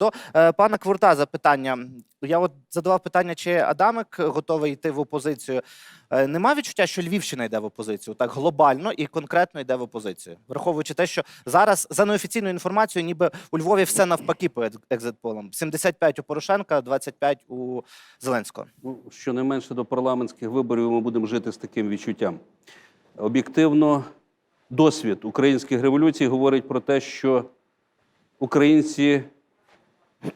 До е, пана Квурта запитання. Я от задавав питання, чи Адамик готовий йти в опозицію. Е, нема відчуття, що Львівщина йде в опозицію, так глобально і конкретно йде в опозицію, враховуючи те, що зараз за неофіційною інформацією, ніби у Львові все навпаки по екз- екзитполам. 75 у Порошенка, 25 у Зеленського. Ну, щонайменше до парламентських виборів ми будемо жити з таким відчуттям. Об'єктивно, досвід українських революцій говорить про те, що українці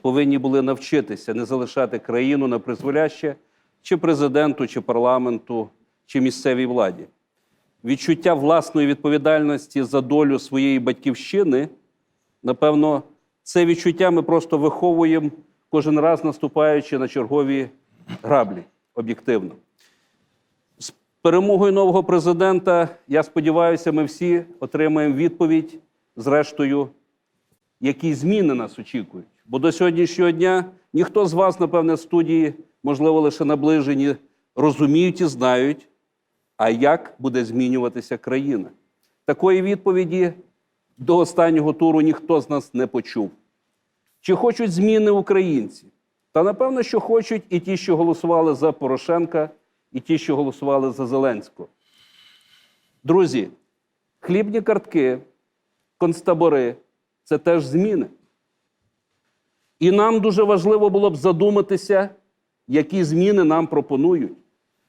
повинні були навчитися не залишати країну на призволяще чи президенту, чи парламенту, чи місцевій владі. Відчуття власної відповідальності за долю своєї батьківщини, напевно, це відчуття ми просто виховуємо кожен раз наступаючи на чергові граблі об'єктивно. З перемогою нового президента, я сподіваюся, ми всі отримаємо відповідь, зрештою, які зміни нас очікують. Бо до сьогоднішнього дня ніхто з вас, напевне, в студії, можливо, лише наближені, розуміють і знають, а як буде змінюватися країна. Такої відповіді до останнього туру ніхто з нас не почув. Чи хочуть зміни українці? Та напевно, що хочуть і ті, що голосували за Порошенка, і ті, що голосували за Зеленського. Друзі, хлібні картки, концтабори це теж зміни. І нам дуже важливо було б задуматися, які зміни нам пропонують,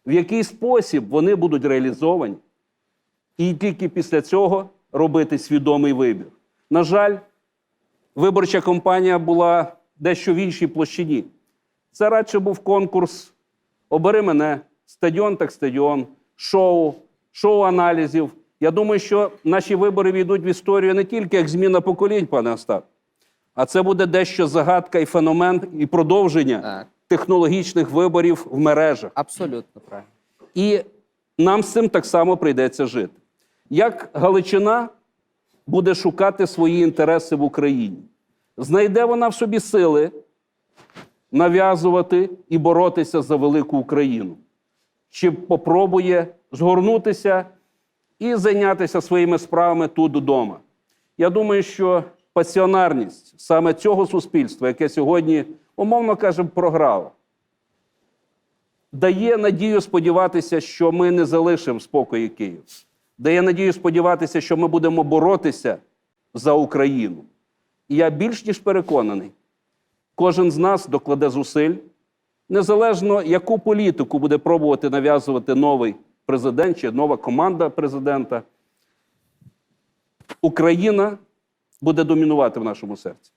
в який спосіб вони будуть реалізовані, і тільки після цього робити свідомий вибір. На жаль, виборча кампанія була дещо в іншій площині. Це радше був конкурс Обери мене, стадіон так стадіон, шоу, шоу аналізів. Я думаю, що наші вибори війдуть в історію не тільки як зміна поколінь, пане Остап, а це буде дещо загадка і феномен, і продовження Так. технологічних виборів в мережах. Абсолютно правильно. І нам з цим так само прийдеться жити. Як Галичина буде шукати свої інтереси в Україні? Знайде вона в собі сили нав'язувати і боротися за велику Україну? Чи попробує згорнутися і зайнятися своїми справами тут вдома? Я думаю, що пасіонарність саме цього суспільства, яке сьогодні, умовно кажемо, програло, дає надію сподіватися, що ми не залишимо в спокої Київ. Дає надію сподіватися, що ми будемо боротися за Україну. І я більш ніж переконаний, кожен з нас докладе зусиль, незалежно яку політику буде пробувати нав'язувати новий президент чи нова команда президента. Україна буде домінувати в нашому серці.